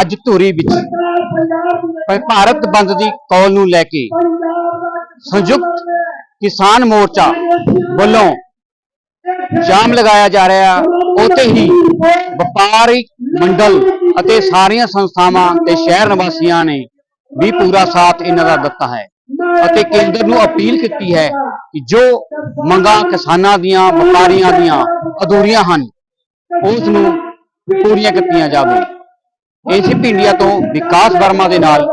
ਅੱਜ ਧੂਰੀ ਵਿੱਚ। ਭਾਰਤ ਬੰਦ ਦੀ ਕਾਲ ਨੂੰ ਲੈ ਕੇ ਸੰਯੁਕਤ ਕਿਸਾਨ ਮੋਰਚਾ ਵੱਲੋਂ ਜਾਮ ਲਗਾਇਆ ਜਾ ਰਿਹਾ ਉਤੇ ਹੀ ਵਪਾਰਿਕ ਮੰਡਲ ਅਤੇ ਸਾਰੀਆਂ ਸੰਸਥਾਵਾਂ ਤੇ ਸ਼ਹਿਰ ਨਿਵਾਸੀਆਂ ਨੇ ਵੀ ਪੂਰਾ ਸਾਥ ਇਹਨਾਂ ਦਾ ਦਿੱਤਾ ਹੈ ਅਤੇ ਕੇਂਦਰ ਨੂੰ ਅਪੀਲ ਕੀਤੀ ਹੈ ਕਿ ਜੋ ਮੰਗਾਂ ਕਿਸਾਨਾਂ ਦੀਆਂ, ਵਪਾਰੀਆਂ ਦੀਆਂ ਅਧੂਰੀਆਂ ਹਨ, ਉਸ ਨੂੰ ਪੂਰੀਆਂ ਕੀਤੀਆਂ ਜਾਵੇ। ਏਸੀਪੀ ਇੰਡੀਆ ਤੋਂ ਵਿਕਾਸ ਵਰਮਾ ਦੇ ਨਾਲ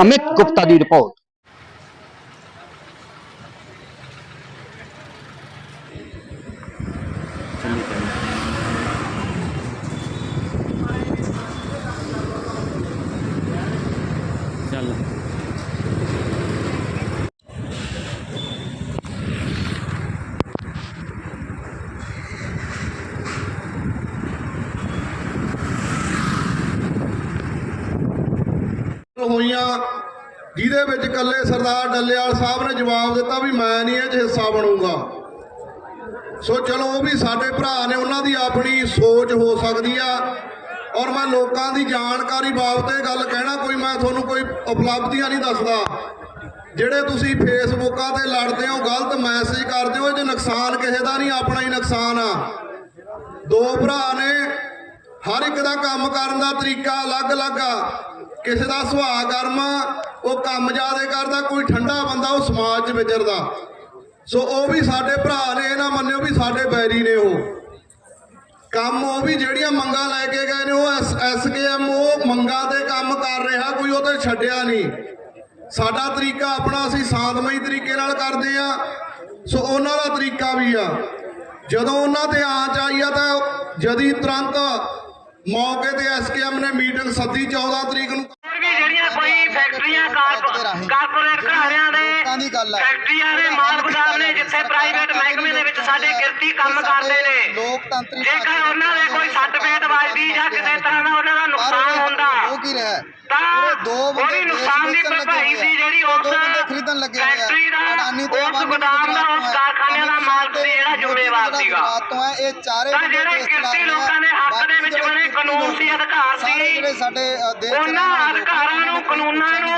ਅਮਿਤ ਗੁਪਤਾ ਦੀ ਰਿਪੋਰਟ। ਹੋਈਆਂ, ਜਿਹਦੇ ਵਿੱਚ ਇਕੱਲੇ ਸਰਦਾਰ ਡੱਲੇਵਾਲ ਸਾਹਿਬ ਨੇ ਜਵਾਬ ਦਿੱਤਾ ਵੀ ਮੈਂ ਨਹੀਂ ਇਹ 'ਚ ਹਿੱਸਾ ਬਣੂੰਗਾ। ਸੋ ਚਲੋ ਉਹ ਵੀ ਸਾਡੇ ਭਰਾ ਨੇ, ਉਹਨਾਂ ਦੀ ਆਪਣੀ ਸੋਚ ਹੋ ਸਕਦੀ ਆ। ਔਰ ਮੈਂ ਲੋਕਾਂ ਦੀ ਜਾਣਕਾਰੀ ਬਾਬਤ ਗੱਲ ਕਹਿਣਾ, ਕੋਈ ਮੈਂ ਤੁਹਾਨੂੰ ਕੋਈ ਉਪਲਬਧੀਆਂ ਨਹੀਂ ਦੱਸਦਾ। ਜਿਹੜੇ ਤੁਸੀਂ ਫੇਸਬੁੱਕਾਂ ਤੇ ਲੜਦੇ ਹੋ, ਗਲਤ ਮੈਸੇਜ ਕਰਦੇ ਹੋ, ਇਹ ਨੁਕਸਾਨ ਕਿਸੇ ਦਾ ਨਹੀਂ, ਆਪਣਾ ਹੀ ਨੁਕਸਾਨ ਆ। ਦੋ ਭਰਾ ਨੇ, ਹਰ ਇੱਕ ਦਾ ਕੰਮ ਕਰਨ ਦਾ ਤਰੀਕਾ ਅਲੱਗ-ਅਲੱਗ ਆ। ਕਿਸੇ ਦਾ ਸੁਭਾਅ ਕਰਮ, ਉਹ ਕੰਮ ਜ਼ਿਆਦਾ ਕਰਦਾ, ਕੋਈ ਠੰਡਾ ਬੰਦਾ ਉਹ ਸਮਾਜ 'ਚ ਵਿਚਰਦਾ। ਸੋ ਉਹ ਵੀ ਸਾਡੇ ਭਰਾ ਨੇ, ਇਹ ਨਾ ਮੰਨਿਓ ਵੀ ਸਾਡੇ ਬੈਰੀ ਨੇ ਉਹ। ਕੰਮ ਉਹ ਵੀ ਜਿਹੜੀਆਂ ਮੰਗਾਂ ਲੈ ਕੇ ਗਏ ਨੇ, ਉਹ ਐਸਕੇਐਮ ਉਹ ਮੰਗਾਂ ਦੇ ਕੰਮ ਕਰ ਰਿਹਾ, ਕੋਈ ਉਹ ਤੇ ਛੱਡਿਆ ਨਹੀਂ। ਸਾਡਾ ਤਰੀਕਾ ਆਪਣਾ ਅਸੀਂ ਸ਼ਾਂਤਮਈ ਤਰੀਕੇ ਨਾਲ ਕਰਦੇ ਆ ਸੋ ਉਹਨਾਂ ਦਾ ਤਰੀਕਾ ਵੀ ਆ। ਜਦੋਂ ਉਹਨਾਂ ਤੇ ਆਂਚ ਆਈ ਆ ਤਾਂ ਜਦੀ ਤੁਰੰਤ ਮੌਕੇ ਤੇ ਐਸਕੇਐਮ ਨੇ ਮੀਟਿੰਗ ਸੱਦੀ 14 ਤਰੀਕ ਨੂੰ। ਜਿਹੜੀਆਂ ਕੋਈ ਫੈਕਟਰੀਆਂ ਕਾਰ- ਕਾਰਪੋਰੇਟ ਘਰਾਣਿਆਂ ਦੀ। ਫੈਕਟਰੀਆਂ ਦੇ ਮਾਲ ਗੁਦਾਮ ਨੇ ਜਿੱਥੇ ਪ੍ਰਾਈਵੇਟ ਮਹਿਕਮੇ ਦੇ ਵਿੱਚ ਸਾਡੇ ਕਿਰਤੀ ਕੰਮ ਕਰਦੇ ਨੇ ਲੋਕਤੰਤਰੀ ਜੇਕਰ ਉਹਨਾਂ ਦੇ ਕੋਈ ਸੱਟ ਫੇਟ ਵੱਜਦੀ ਜਾਂ ਕਿਸੇ ਤਰ੍ਹਾਂ ਦਾ ਉਹਨਾਂ ਦਾ ਨੁਕਸਾਨ ਹੁੰਦਾ? ਤਾਂ ਦੋ ਬੰਦੇ ਦੇਸ਼ ਨੁਕਸਾਨ ਦੀ ਭਰਪਾਈ। ਸੀ ਜਿਹੜੀ ਉਸ ਖਰੀਦਣ ਲੱਗੇ। ਫੈਕਟਰੀ ਦਾ ਉਸ ਗੋਦਾਮ ਦਾ ਉਸ। ਕਾਰਖਾਨਿਆਂ ਦਾ ਮਾਲਕ ਸੀ ਜਿਹੜਾ ਜ਼ਿੰਮੇਵਾਰ ਸੀਗਾ ਤੋਂ ਹੈ ਇਹ ਚਾਰੇ ਤਾਂ ਜਿਹੜੇ ਕਿਰਤੀ। ਲੋਕਾਂ ਦੇ ਹੱਕ ਦੇ ਵਿੱਚ ਬਣੇ ਕਾਨੂੰਨ ਸੀ, ਅਧਿਕਾਰ ਸੀ, ਜਿਹੜੇ ਸਾਡੇ ਦੇਸ਼ ਉਹਨਾਂ ਅਧਿਕਾਰਾਂ ਨੂੰ, ਕਾਨੂੰਨਾਂ ਨੂੰ।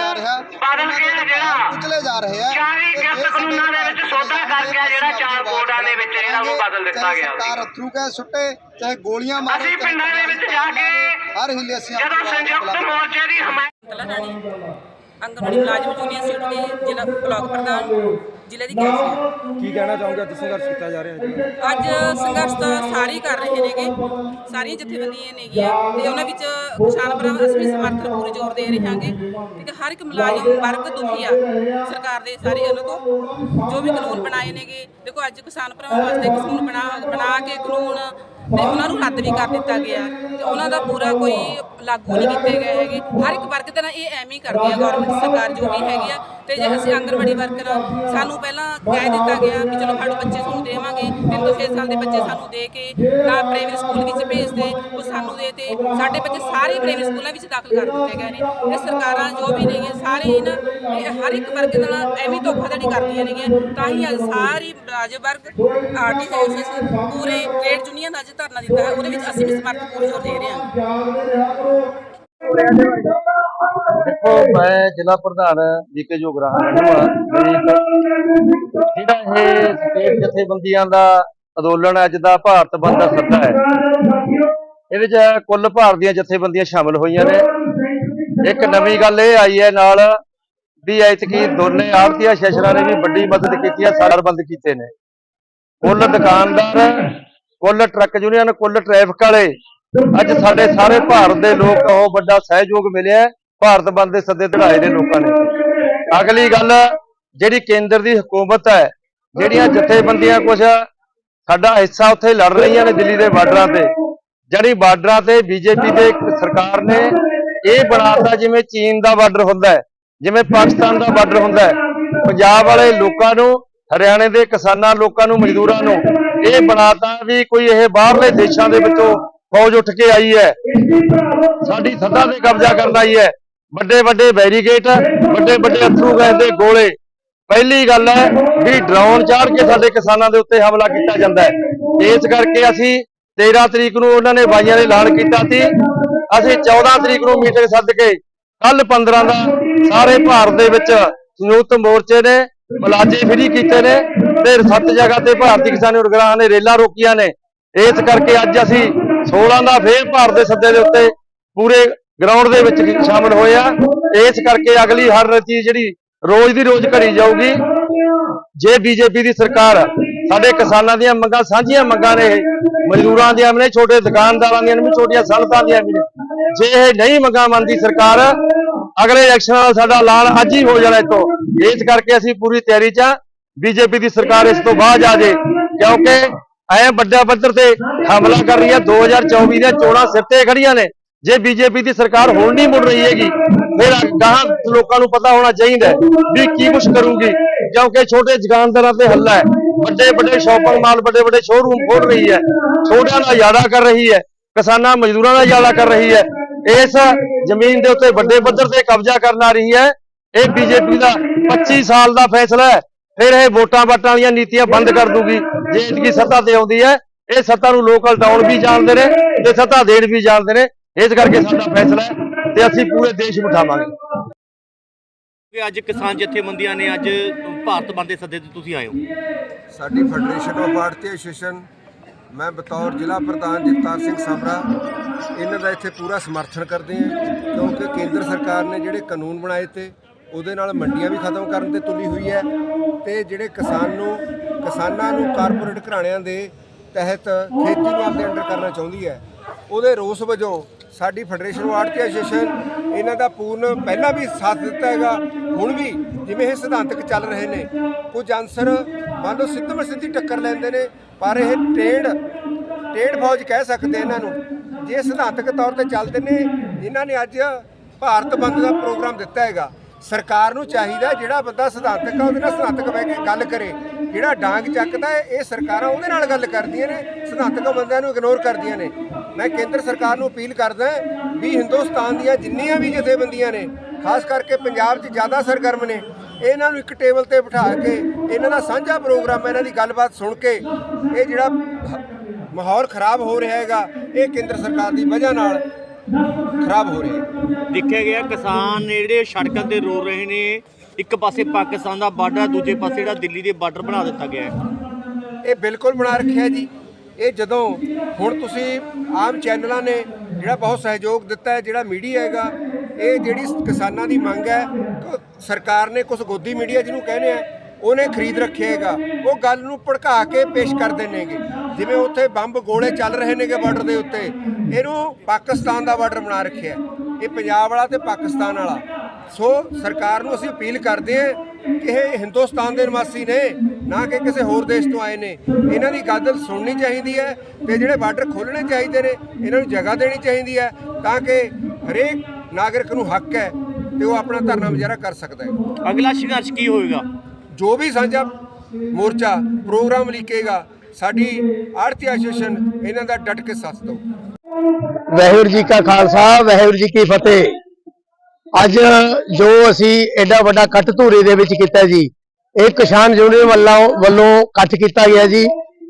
ਬਦਲ ਕੇ ਜਿਹੜਾ ਕੁਚਲੇ ਜਾ ਰਹੇ ਆ ਚਾਲੀ ਤੇ ਕਿਰਤ ਇਹ ਸਾਡੇ ਕਾਨੂੰਨਾਂ ਦੇ ਵਿੱਚ ਸੋਧਾ ਕਰਕੇ ਜਿਹੜਾ ਚਾਰ ਬੋਰਡਾਂ ਦੇ ਵਿੱਚ ਜਿਹੜਾ ਉਹਨੂੰ ਬਦਲ ਦਿੱਤਾ ਗਿਆ ਸਰਕਾਰ ਅਥਰੂ ਕਹਿ ਸੁੱਟੇ ਚਾਹੇ ਗੋਲੀਆਂ ਮਾਰੇ ਅਸੀਂ ਪਿੰਡਾਂ ਦੇ ਵਿੱਚ ਜਾ ਕੇ ਹਰ ਹਿੱਲੇ ਅਸੀਂ ਜਦੋਂ ਸੰਯੁਕਤ ਮੋਰਚੇ ਦੀ ਹਮਾਇਤ ਕਲਾ ਰਾਣੀ ਆਂਗਨਵਾੜੀ ਮੁਲਾਜ਼ਮ ਯੂਨੀਅਨ ਸੀਟ ਦੀ ਜ਼ਿਲ੍ਹਾ ਬਲਾਕ ਪ੍ਰਧਾਨ ਜ਼ਿਲ੍ਹੇ ਦੀ ਕੈਂਸਰ ਕੀ ਕਹਿਣਾ ਚਾਹੋਗੇ ਅੱਜ ਸੰਘਰਸ਼ ਕੀਤਾ ਜਾ ਰਿਹਾ ਹੈ ਜੀ? ਅੱਜ ਸੰਘਰਸ਼ ਤਾਂ ਸਾਰੇ ਹੀ ਕਰ ਰਹੇ ਨੇਗੇ। ਸਾਰੀਆਂ ਜਥੇਬੰਦੀਆਂ ਨੇਗੀਆਂ ਤੇ ਉਹਨਾਂ ਵਿੱਚ ਕਿਸਾਨ ਭਰਾਵਾਂ ਅਸੀਂ ਸਮਰਥਨ ਪੂਰੇ ਜ਼ੋਰ ਦੇ ਰਹੇ ਹਾਂਗੇ ਠੀਕ ਹੈ ਹਰ ਇੱਕ ਮੁਲਾਜ਼ਮ ਵਰਗ ਦੁਖੀ ਆ ਸਰਕਾਰ ਦੇ ਸਾਰੇ ਉਹਨਾਂ ਤੋਂ। ਜੋ ਵੀ ਕਾਨੂੰਨ ਬਣਾਏ ਨੇਗੇ। ਦੇਖੋ ਅੱਜ ਕਿਸਾਨ ਭਰਾਵਾਂ ਵਾਸਤੇ ਕਾਨੂੰਨ ਬਣਾ ਬਣਾ ਕੇ ਕਾਨੂੰਨ ਤੇ ਉਹਨਾਂ ਨੂੰ ਰੱਦ ਵੀ ਕਰ ਦਿੱਤਾ ਗਿਆ ਤੇ ਉਹਨਾਂ ਦਾ ਪੂਰਾ ਕੋਈ ਲਾਗੂ ਨਹੀਂ ਕੀਤੇ ਗਏ ਹੈਗੇ। ਹਰ ਇੱਕ ਵਰਗ ਦੇ ਨਾਲ ਇਹ ਐਵੇਂ ਹੀ ਕਰਦੀ ਆ ਗਵਰਨਮੈਂਟ ਸਰਕਾਰ ਜੋ ਵੀ ਹੈਗੀ ਆ ਤੇ ਜੇ ਅਸੀਂ ਆਂਗਣਵਾੜੀ ਵਰਕਰ ਆ, ਸਾਨੂੰ ਪਹਿਲਾਂ ਕਹਿ ਦਿੱਤਾ ਗਿਆ ਵੀ ਚਲੋ ਸਾਡੇ ਬੱਚੇ ਤੁਹਾਨੂੰ ਦੇਵਾਂਗੇ ਤਿੰਨ ਤੋਂ 6 ਸਾਲ ਦੇ ਬੱਚੇ ਸਾਨੂੰ ਦੇ ਕੇ ਤਾਂ ਪ੍ਰਾਇਮਰੀ ਸਕੂਲ ਵਿੱਚ ਭੇਜਦੇ ਉਹ ਸਾਨੂੰ ਦੇ ਤੇ ਸਾਡੇ ਬੱਚੇ ਸਾਰੇ ਪ੍ਰਾਇਮਰੀ ਸਕੂਲਾਂ ਵਿੱਚ ਦਾਖਲ ਕਰ ਦਿੱਤੇ ਗਏ ਨੇ। ਇਹ ਸਰਕਾਰਾਂ ਜੋ ਵੀ ਨੇਗੀਆਂ ਸਾਰੇ ਇਹਨਾਂ ਹਰ ਇੱਕ ਵਰਗ ਨਾਲ ਐਵੇਂ ਧੋਖਾਧੜੀ ਕਰਦੀਆਂ ਨੇਗੀਆਂ ਤਾਂ ਹੀ ਅੱਜ ਸਾਰੀ ਰਾਜ ਵਰਗ ਆਰਟੀਸਟ ਪੂਰੇ ਟ੍ਰੇਡ ਯੂਨੀਅਨ ਦਾ ਅੱਜ ਧਰਨਾ ਦਿੱਤਾ ਹੈ ਉਹਦੇ ਵਿੱਚ ਅਸੀਂ ਵੀ ਸਮਰਥਨ ਪੂਰੇ ਜ਼ੋਰ ਦੇ ਰਹੇ ਹਾਂ। ਦੇਖੋ, ਮੈਂ ਜ਼ਿਲ੍ਹਾ ਪ੍ਰਧਾਨ ਜੀਕੇ ਜੋਗਰਾਹਾਂ ਰਹਿਣਾ ਜਿਹੜਾ ਇਹ ਸਟੇਟ ਜਥੇਬੰਦੀਆਂ ਦਾ ਅੰਦੋਲਨ ਅੱਜ ਦਾ ਭਾਰਤ ਬੰਦ ਦਾ ਸੱਦਾ ਹੈ, ਇਹਦੇ ਵਿੱਚ ਕੁੱਲ ਭਾਰਤ ਦੀਆਂ ਜਥੇਬੰਦੀਆਂ ਸ਼ਾਮਲ ਹੋਈਆਂ ਨੇ। ਇੱਕ ਨਵੀਂ ਗੱਲ ਇਹ ਆਈ ਹੈ, ਨਾਲ ਵੀ ਐਤਕੀ ਦੋਨੇ ਆੜਤੀਆ ਸ਼ੈਸ਼ਰਾਂ ਨੇ ਵੀ ਵੱਡੀ ਮਦਦ ਕੀਤੀ ਹੈ, ਸਾਰ ਬੰਦ ਕੀਤੇ ਨੇ। ਕੁੱਲ ਦੁਕਾਨਦਾਰ, ਕੁੱਲ ਟਰੱਕ ਯੂਨੀਅਨ, ਕੁੱਲ ਟ੍ਰੈਫਿਕ ਵਾਲੇ, ਅੱਜ ਸਾਡੇ ਸਾਰੇ ਭਾਰਤ ਦੇ ਲੋਕ, ਉਹ ਵੱਡਾ ਸਹਿਯੋਗ ਮਿਲਿਆ ਭਾਰਤ ਬੰਦ ਦੇ ਸੱਦੇ ਚੜਾਏ ਨੇ ਲੋਕਾਂ ਨੇ। ਅਗਲੀ ਗੱਲ, ਜਿਹੜੀ ਕੇਂਦਰ ਦੀ ਹਕੂਮਤ ਹੈ, ਜਿਹੜੀਆਂ ਜਥੇਬੰਦੀਆਂ ਕੁਝ ਸਾਡਾ ਹਿੱਸਾ ਉੱਥੇ ਲੜ ਰਹੀਆਂ ਨੇ ਦਿੱਲੀ ਦੇ ਬਾਰਡਰਾਂ ਤੇ, ਜਿਹੜੀ ਬਾਰਡਰਾਂ ਤੇ ਬੀਜੇਪੀ ਦੇ ਸਰਕਾਰ ਨੇ ਇਹ ਬਣਾਤਾ ਜਿਵੇਂ ਚੀਨ ਦਾ ਬਾਰਡਰ ਹੁੰਦਾ ਹੈ, ਜਿਵੇਂ ਪਾਕਿਸਤਾਨ ਦਾ ਬਾਰਡਰ ਹੁੰਦਾ ਹੈ, ਪੰਜਾਬ ਵਾਲੇ ਲੋਕਾਂ ਨੂੰ, ਹਰਿਆਣੇ ਦੇ ਕਿਸਾਨਾਂ ਲੋਕਾਂ ਨੂੰ, ਮਜ਼ਦੂਰਾਂ ਨੂੰ, ਇਹ ਬਣਾਤਾ ਵੀ ਕੋਈ ਇਹ ਬਾਹਰਲੇ ਦੇਸ਼ਾਂ ਦੇ ਵਿੱਚੋਂ ਫੌਜ ਉੱਠ ਕੇ ਆਈ ਹੈ, ਸਾਡੀ ਸੱਤਾ ਤੇ ਕਬਜ਼ਾ ਕਰਨ ਆਈ ਹੈ। ਵੱਡੇ ਵੱਡੇ ਬੈਰੀਗੇਟ ਵੱਡੇ ਵੱਡੇ ਅਥਰੂ ਗੈਸ ਦੇ ਗੋਲੇ। ਪਹਿਲੀ ਗੱਲ ਹੈ ਵੀ ਡਰੋਨ ਚਾੜ ਕੇ ਸਾਡੇ ਕਿਸਾਨਾਂ ਦੇ ਉੱਤੇ ਹਮਲਾ ਕੀਤਾ ਜਾਂਦਾ ਹੈ। ਇਸ ਕਰਕੇ ਅਸੀਂ 13 ਤਰੀਕ ਨੂੰ ਉਹਨਾਂ ਨੇ ਬਾਈਆਂ ਨੇ ਐਲਾਨ ਕੀਤਾ ਸੀ। ਅਸੀਂ 14 ਤਰੀਕ ਨੂੰ ਮੀਟਿੰਗ ਸੱਦ ਕੇ ਕੱਲ 15 ਦਾ ਸਾਰੇ ਭਾਰਤ ਦੇ ਵਿੱਚ ਸੰਯੁਕਤ ਮੋਰਚੇ ਨੇ ਮਲਾਜੇ ਫਰੀ ਕੀਤੇ ਨੇ ਤੇ ਸੱਤ ਜਗ੍ਹਾ ਤੇ ਭਾਰਤੀ ਕਿਸਾਨ ਉਰਗਰਾਹਾਂ ਨੇ ਰੇਲਾਂ ਰੋਕੀਆਂ ਨੇ। ਇਸ ਕਰਕੇ ਅੱਜ ਅਸੀਂ 16 ਦਾ ਫੇਰ ਭਾਰਤ ਦੇ ਸੱਦੇ ਦੇ ਉੱਤੇ ਪੂਰੇ ਗਰਾਊਂਡ ਦੇ ਵਿੱਚ ਸ਼ਾਮਲ ਹੋਏ ਆ ਇਸ ਕਰਕੇ ਅਗਲੀ ਹਰ ਚੀਜ਼ ਜਿਹੜੀ ਰੋਜ਼ ਦੀ ਰੋਜ਼ ਘੜੀ ਜਾਊਗੀ। ਜੇ ਬੀਜੇਪੀ ਦੀ ਸਰਕਾਰ ਸਾਡੇ ਕਿਸਾਨਾਂ ਦੀਆਂ ਮੰਗਾਂ ਸਾਂਝੀਆਂ ਮੰਗਾਂ ਨੇ ਇਹ, ਮਜ਼ਦੂਰਾਂ ਦੀਆਂ ਵੀ ਨੇ ਛੋਟੇ ਦੁਕਾਨਦਾਰਾਂ ਦੀਆਂ ਵੀ ਛੋਟੀਆਂ ਸਨਅਤਾਂ ਦੀਆਂ ਵੀ ਨੇ ਜੇ ਇਹ ਨਹੀਂ ਮੰਗਾਂ ਮੰਨਦੀ ਸਰਕਾਰ ਅਗਲੇ ਇਲੈਕਸ਼ਨਾਂ ਦਾ ਸਾਡਾ ਐਲਾਨ ਅੱਜ ਹੀ ਹੋ ਜਾਣਾ ਇੱਥੋਂ। ਇਸ ਕਰਕੇ ਅਸੀਂ ਪੂਰੀ ਤਿਆਰੀ 'ਚ ਆ। ਬੀਜੇਪੀ ਦੀ ਸਰਕਾਰ ਇਸ ਤੋਂ ਬਾਅਦ ਆ ਜੇ ਕਿਉਂਕਿ ਐ ਵੱਡਾ ਪੱਧਰ ਤੇ ਹਮਲਾ ਕਰ ਰਹੀ ਹੈ 2024 ਦੀਆਂ ਚੋਣਾਂ ਸਿਰ ਤੇ ਖੜੀਆਂ ਨੇ। ਜੇ ਬੀਜੇਪੀ ਦੀ ਸਰਕਾਰ ਹੁਣ ਨਹੀਂ ਮੁੜ ਰਹੀ ਹੈਗੀ, ਫਿਰ ਗਾਹਾਂ ਲੋਕਾਂ ਨੂੰ ਪਤਾ ਹੋਣਾ ਚਾਹੀਦਾ ਵੀ ਕੀ ਕੁਛ ਕਰੂਗੀ, ਕਿਉਂਕਿ ਛੋਟੇ ਦੁਕਾਨਦਾਰਾਂ ਤੇ ਹੱਲਾ ਹੈ ਵੱਡੇ ਵੱਡੇ ਸ਼ਾਪਿੰਗ ਮਾਲ ਵੱਡੇ ਵੱਡੇ ਸ਼ੋਰੂਮ ਖੋਲ ਰਹੀ ਹੈ, ਛੋਟਿਆਂ ਦਾ ਜ਼ਿਆਦਾ ਕਰ ਰਹੀ ਹੈ, ਕਿਸਾਨਾਂ, ਮਜ਼ਦੂਰਾਂ ਦਾ ਜ਼ਿਆਦਾ ਕਰ ਰਹੀ ਹੈ, ਇਸ ਜ਼ਮੀਨ ਦੇ ਉੱਤੇ ਵੱਡੇ ਪੱਧਰ ਤੇ ਕਬਜ਼ਾ ਕਰਨ ਆ ਰਹੀ ਹੈ, ਇਹ ਬੀਜੇਪੀ ਦਾ 25 ਸਾਲ ਦਾ ਫੈਸਲਾ ਹੈ, ਫਿਰ ਇਹ ਵੋਟਾਂ ਵਾਟਾਂ ਵਾਲੀਆਂ ਨੀਤੀਆਂ ਬੰਦ ਕਰ ਦੂਗੀ, ਜੇ ਇਤਕੀ ਸੱਤਾ ਤੇ ਆਉਂਦੀ ਹੈ, ਇਹ ਸੱਤਾ ਨੂੰ ਲੋਕ ਹਟਾਉਣ ਵੀ ਜਾਣਦੇ ਨੇ ਤੇ ਸੱਤਾ ਦੇਣ ਵੀ ਜਾਣਦੇ ਨੇ ਇਸ ਕਰਕੇ ਸਾਡਾ ਫੈਸਲਾ ਹੈ ਤੇ ਅਸੀਂ ਪੂਰੇ ਦੇਸ਼ ਨੂੰ ਉਠਾਵਾਂਗੇ। ਕਿ ਅੱਜ ਕਿਸਾਨ ਜਥੇਬੰਦੀਆਂ ਨੇ ਅੱਜ ਭਾਰਤ ਬੰਦ ਦੇ ਸੱਦੇ ਤੇ ਤੁਸੀਂ ਆਏ ਹੋ। ਸਾਡੀ ਫੈਡਰੇਸ਼ਨ ਆਫ ਭਾਰਤੀ ਐਸੋਸੀਏਸ਼ਨ ਮੈਂ ਬਤੌਰ ਜ਼ਿਲ੍ਹਾ ਪ੍ਰਧਾਨ ਜਗਤਾਰ ਸਿੰਘ ਸਾਬਰਾ ਇਹਨਾਂ ਦਾ ਇੱਥੇ ਪੂਰਾ ਸਮਰਥਨ ਕਰਦੇ ਹਾਂ ਕਿਉਂਕਿ ਕੇਂਦਰ ਸਰਕਾਰ ਨੇ ਜਿਹੜੇ ਕਾਨੂੰਨ ਬਣਾਏ ਤੇ ਉਹਦੇ ਨਾਲ ਮੰਡੀਆਂ ਵੀ ਖਤਮ ਕਰਨ ਤੇ ਤੁਲੀ ਹੋਈ ਹੈ ਤੇ ਜਿਹੜੇ ਕਿਸਾਨ ਨੂੰ ਕਿਸਾਨਾਂ ਨੂੰ ਕਾਰਪੋਰੇਟ ਘਰਾਣਿਆਂ ਦੇ ਤਹਿਤ ਖੇਤੀ ਨੂੰ ਆਪਦੇ ਅੰਡਰ ਕਰਨਾ ਚਾਹੁੰਦੀ ਹੈ ਉਹਦੇ ਰੋਸ ਵਜੋਂ ਸਾਡੀ ਫੈਡਰੇਸ਼ਨ ਆੜਤੀ ਐਸੋਸੀਏਸ਼ਨ ਇਹਨਾਂ ਦਾ ਪੂਰਨ ਪਹਿਲਾਂ ਵੀ ਸਾਥ ਦਿੱਤਾ ਹੈਗਾ, ਹੁਣ ਵੀ ਜਿਵੇਂ ਇਹ ਸਿਧਾਂਤਕ ਚੱਲ ਰਹੇ ਨੇ। ਕੁਝ ਅਨਸਰ ਮੰਨ ਲਓ ਸਿੱਧਮ ਸਿੱਧੀ ਟੱਕਰ ਲੈਂਦੇ ਨੇ, ਪਰ ਇਹ ਟ੍ਰੇਡ ਟ੍ਰੇਡ ਫੌਜ ਕਹਿ ਸਕਦੇ ਇਹਨਾਂ ਨੂੰ। ਜੇ ਸਿਧਾਂਤਕ ਤੌਰ ਤੇ ਚੱਲਦੇ ਨੇ, ਇਹਨਾਂ ਨੇ ਅੱਜ ਭਾਰਤ ਬੰਦ ਦਾ ਪ੍ਰੋਗਰਾਮ ਦਿੱਤਾ ਹੈਗਾ। ਸਰਕਾਰ ਨੂੰ ਚਾਹੀਦਾ ਜਿਹੜਾ ਬੰਦਾ ਸਿਧਾਂਤਕ ਆ, ਉਹਦੇ ਨਾਲ ਸਿਧਾਂਤਕ ਬਹਿ ਕੇ ਗੱਲ ਕਰੇ। ਜਿਹੜਾ ਡਾਂਗ ਚੱਕਦਾ ਇਹ ਸਰਕਾਰਾਂ ਉਹਦੇ ਨਾਲ ਗੱਲ ਕਰਦੀਆਂ ਨੇ, ਸਿਧਾਂਤਕ ਬੰਦਿਆਂ ਨੂੰ ਇਗਨੋਰ ਕਰਦੀਆਂ ਨੇ। ਮੈਂ ਕੇਂਦਰ ਸਰਕਾਰ ਨੂੰ ਅਪੀਲ ਕਰਦਾ ਵੀ ਹਿੰਦੁਸਤਾਨ ਦੀਆਂ ਜਿੰਨੀਆਂ ਵੀ ਜਥੇਬੰਦੀਆਂ ਨੇ ਖਾਸ ਕਰਕੇ ਪੰਜਾਬ 'ਚ ਜ਼ਿਆਦਾ ਸਰਗਰਮ ਨੇ ਇਹਨਾਂ ਨੂੰ ਇੱਕ ਟੇਬਲ ਤੇ ਬਿਠਾ ਕੇ ਇਹਨਾਂ ਦਾ ਸਾਂਝਾ ਪ੍ਰੋਗਰਾਮ ਇਹਨਾਂ ਦੀ ਗੱਲਬਾਤ ਸੁਣ ਕੇ ਇਹ ਜਿਹੜਾ ਮਾਹੌਲ ਖਰਾਬ ਹੋ ਰਿਹਾ ਹੈਗਾ ਇਹ ਕੇਂਦਰ ਸਰਕਾਰ ਦੀ ਵਜ੍ਹਾ ਨਾਲ ਖਰਾਬ ਹੋ ਰਿਹਾ ਹੈ। ਦੇਖਿਆ ਗਿਆ ਕਿਸਾਨ ਨੇ ਜਿਹੜੇ ਸੜਕਾਂ ਤੇ ਰੋ ਰਹੇ ਨੇ ਇੱਕ ਪਾਸੇ ਪਾਕਿਸਤਾਨ ਦਾ ਬਾਰਡਰ ਦੂਜੇ ਪਾਸੇ ਜਿਹੜਾ ਦਿੱਲੀ ਦੇ ਬਾਰਡਰ ਬਣਾ ਦਿੱਤਾ ਗਿਆ ਹੈ। ਇਹ ਬਿਲਕੁਲ ਬਣਾ ਰੱਖਿਆ ਜੀ। ਇਹ ਜਦੋਂ ਹੁਣ ਤੁਸੀਂ ਆਮ ਚੈਨਲਾਂ ਨੇ ਜਿਹੜਾ ਬਹੁਤ ਸਹਿਯੋਗ ਦਿੱਤਾ ਹੈ, ਜਿਹੜਾ ਮੀਡੀਆ ਹੈਗਾ, ਇਹ ਜਿਹੜੀ ਕਿਸਾਨਾਂ ਦੀ ਮੰਗ ਹੈ ਸਰਕਾਰ ਨੇ ਕੁਝ ਗੋਦੀ ਮੀਡੀਆ ਜਿਹਨੂੰ ਕਹਿੰਦੇ ਆ, ਉਹਨੇ ਖਰੀਦ ਰੱਖਿਆ ਹੈਗਾ। ਉਹ ਗੱਲ ਨੂੰ ਭੜਕਾ ਕੇ ਪੇਸ਼ ਕਰਦੇ ਨੇਗੇ। ਜਿਵੇਂ ਉੱਥੇ ਬੰਬ ਗੋਲੇ ਚੱਲ ਰਹੇ ਨੇਗੇ ਬਾਰਡਰ ਦੇ ਉੱਤੇ, ਇਹਨੂੰ ਪਾਕਿਸਤਾਨ ਦਾ ਬਾਰਡਰ ਬਣਾ ਰੱਖਿਆ ਇਹ ਪੰਜਾਬ ਵਾਲਾ ਤੇ ਪਾਕਿਸਤਾਨ ਵਾਲਾ। ਸੋ ਸਰਕਾਰ ਨੂੰ ਅਸੀਂ ਅਪੀਲ ਕਰਦੇ ਹਾਂ ਕਿ ਇਹ ਹਿੰਦੁਸਤਾਨ ਦੇ ਨਿਵਾਸੀ ਨੇ ਨਾ ਕਿ ਕਿਸੇ ਹੋਰ ਦੇਸ਼ ਤੋਂ ਆਏ ਨੇ। ਇਹਨਾਂ ਦੀ ਗੱਲ ਸੁਣਨੀ ਚਾਹੀਦੀ ਹੈ ਤੇ ਜਿਹੜੇ ਬਾਰਡਰ ਖੋਲਣੇ ਚਾਹੀਦੇ ਨੇ ਇਹਨਾਂ ਨੂੰ ਜਗ੍ਹਾ ਦੇਣੀ ਚਾਹੀਦੀ ਹੈ ਤਾਂ ਕਿ ਹਰੇਕ ਨਾਗਰਿਕ ਨੂੰ ਹੱਕ ਹੈ ਤੇ ਉਹ ਆਪਣਾ ਧਰਨਾ ਮੁਜ਼ਾਹਰਾ ਕਰ ਸਕਦਾ ਹੈ। ਅਗਲਾ ਸੰਘਰਸ਼ ਕੀ ਹੋਏਗਾ ਜੋ ਵੀ ਸਾਂਝਾ ਮੋਰਚਾ ਪ੍ਰੋਗਰਾਮ ਲਿਖੇਗਾ ਸਾਡੀ ਆੜਤੀ ਐਸੋਸੀਏਸ਼ਨ ਇਹਨਾਂ ਦਾ ਡਟ ਕੇ ਸਾਥ ਦਊ। ਵਾਹਿਗੁਰੂ ਜੀ ਕਾ ਖਾਲਸਾ ਵਾਹਿਗੁਰੂ ਜੀ ਕੀ ਫਤਿਹ। ਅੱਜ ਜੋ ਅਸੀਂ ਐਡਾ ਵੱਡਾ ਕੱਟ ਧੂਰੀ ਦੇ ਵਿੱਚ ਕੀਤਾ ਜੀ ਇਹ ਕਿਸਾਨ ਯੂਨੀਅਨ ਵੱਲੋਂ ਵੱਲੋਂ ਕੱਟ ਕੀਤਾ ਗਿਆ ਜੀ,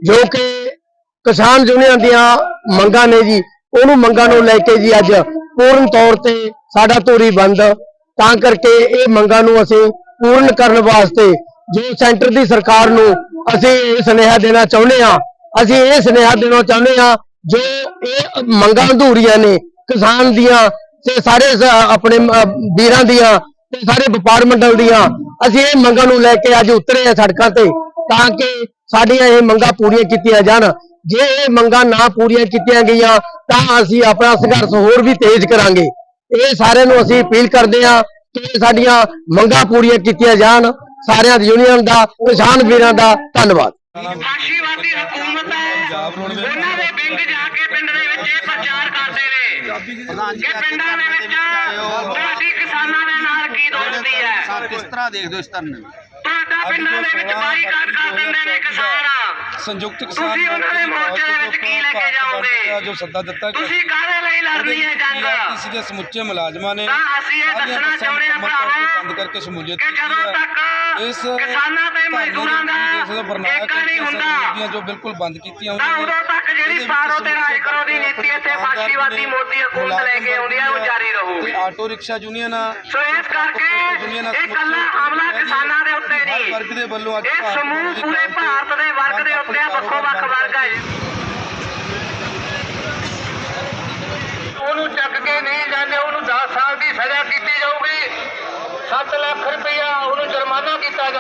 ਜੋ ਕਿ ਕਿਸਾਨ ਯੂਨੀਅਨ ਦੀਆਂ ਮੰਗਾਂ ਨੇ ਜੀ, ਉਹਨੂੰ ਮੰਗਾਂ ਨੂੰ ਲੈ ਕੇ ਜੀ ਅੱਜ ਪੂਰਨ ਤੌਰ ਤੇ ਸਾਡਾ ਧੂਰੀ ਬੰਦ। ਤਾਂ ਕਰਕੇ ਇਹ ਮੰਗਾਂ ਨੂੰ ਅਸੀਂ ਪੂਰਨ ਕਰਨ ਵਾਸਤੇ ਜੋ ਸੈਂਟਰ ਦੀ ਸਰਕਾਰ ਨੂੰ ਅਸੀਂ ਇਹ ਸੁਨੇਹਾ ਦੇਣਾ ਚਾਹੁੰਦੇ ਹਾਂ, ਅਸੀਂ ਇਹ ਸੁਨੇਹਾ ਦੇਣਾ ਚਾਹੁੰਦੇ ਹਾਂ, ਜੋ ਇਹ ਮੰਗਾਂ ਅਧੂਰੀਆਂ ਨੇ, ਕਿਸਾਨ ਦੀਆਂ ਤੇ ਸਾਰੇ ਆਪਣੇ ਵੀਰਾਂ ਦੀਆਂ ਤੇ ਸਾਰੇ ਵਪਾਰ ਮੰਡਲ ਦੀਆਂ ਅਸੀਂ ਇਹ ਮੰਗਾਂ ਨੂੰ ਲੈ ਕੇ ਅੱਜ ਉਤਰੇ ਆ ਸੜਕਾਂ ਤੇ ਤਾਂ ਕਿ ਸਾਡੀਆਂ ਇਹ ਮੰਗਾਂ ਪੂਰੀਆਂ ਕੀਤੀਆਂ ਜਾਣ। ਜੇ ਇਹ ਮੰਗਾਂ ਨਾ ਪੂਰੀਆਂ ਕੀਤੀਆਂ ਗਈਆਂ, ਤਾਂ ਅਸੀਂ ਆਪਣਾ ਸੰਘਰਸ਼ ਹੋਰ ਵੀ ਤੇਜ਼ ਕਰਾਂਗੇ। ਇਹ ਸਾਰਿਆਂ ਨੂੰ ਅਸੀਂ ਅਪੀਲ ਕਰਦੇ ਹਾਂ ਕਿ ਸਾਡੀਆਂ ਮੰਗਾਂ ਪੂਰੀਆਂ ਕੀਤੀਆਂ ਜਾਣ। ਸਾਰਿਆਂ ਦੀ ਯੂਨੀਅਨ ਦਾ, ਕਿਸਾਨ ਵੀਰਾਂ ਦਾ ਧੰਨਵਾਦ। ਫਾਸ਼ੀਵਾਦੀ ਹਕੂਮਤ ਹੈ। ਉਹਨਾਂ ਦੇ ਵਿੰਗ ਜਾ ਕੇ ਪਿੰਡ ਦੇ ਵਿੱਚ ਕਰਦੇ ਨੇ ਕਿ ਪਿੰਡਾਂ ਦੇ ਵਿੱਚ ਤੁਹਾਡੀ ਕਿਸਾਨਾਂ ਦੇ ਨਾਲ ਕੀ ਦੋਸਤੀ ਹੈ? ਕਿਸ ਤਰ੍ਹਾਂ ਦੇਖਦੇ ਹੋ ਇਸ ਧਰਨੇ ਨੂੰ? ਤੁਹਾਡਾ ਪਿੰਡਾਂ ਦੇ ਵਿੱਚ ਬਾਈਕਾਟ ਕਰ ਦਿੰਦੇ ਨੇ ਕਿਸਾਨ। ਸੰਯੁਕਤ ਤੁਸੀਂ ਉਹਨਾਂ ਦੇ ਮੋਰਚੇ ਦੇ ਵਿੱਚ ਕੀ ਲੈ ਕੇ ਜਾਓਗੇ? ਜੋ ਸੱਦਾ ਦਿੱਤਾ ਗਿਆ ਤੁਸੀਂ ਕਾਹਦੇ ਲਈ ਲੜਨੀ ਹੈ ਜੰਗ? ਪੀਆਰਟੀਸੀ ਦੇ ਸਮੁੱਚੇ ਮੁਲਾਜ਼ਮਾਂ ਨੇ ਤਾਂ ਅਸੀਂ ਇਹ ਦੱਸਣਾ ਚਾਹੁੰਦੇ ਹਾਂ ਭਰਾਵੋ ਬੰਦ ਕਰਕੇ ਸ਼ਮੂਲੀਅਤ ਕਿ ਜਦੋਂ ਤੱਕ ਇਸ ਕਿਸਾਨਾਂ ਤੇ ਮਜ਼ਦੂਰਾਂ ਦਾ ਏਕਾ ਨਹੀਂ ਹੁੰਦਾ ਜੋ ਬਿਲਕੁਲ ਬੰਦ ਕੀਤੀਆਂ ਤੱਕ ਜਿਹੜੀ ਪਾਰੋ ਤੇ ਰਾਜ ਕਰੋ ਦੀ ਨੀਤੀ ਇੱਥੇ ਫਾਸ਼ੀਵਾਦੀ ਮੋਦੀ ਹਕੂਮਤ ਲੈ ਕੇ ਆਉਂਦੀ ਹੈ ਉਹ ਜਾਰੀ ਰਹੂਗੀ। ਆਟੋ ਰਿਕਸ਼ਾ ਯੂਨੀਅਨ ਸੋ ਇਸ ਕਰਕੇ ਇਹ ਕੱਲਾ ਹਮਲਾ ਕਿਸਾਨਾਂ ਦੇ ਉੱਤੇ ਹਰ ਵਰਗ ਦੇ ਨਹੀਂ ਵੱਲੋਂ ਅੱਜ ਇਹ ਸਮੂਹ ਪੂਰੇ ਭਾਰਤ ਦੇ ਵਰਗ ਦੇ ਉੱਤੇ ਆ, ਵੱਖੋ ਵੱਖ ਵਰਗ ਹੈ। ਉਹਨੂੰ ਚੱਕ ਕੇ ਨਹੀਂ ਜਾਂਦੇ ਉਹਨੂੰ 10 ਸਾਲ ਦੀ ਸਜ਼ਾ ਕੀਤੀ ਜਾਊਗੀ। 7 ਲੱਖ ਰੁਪਇਆ ਉਹਨੂੰ ਜੁਰਮਾਨਾ ਕੀਤਾ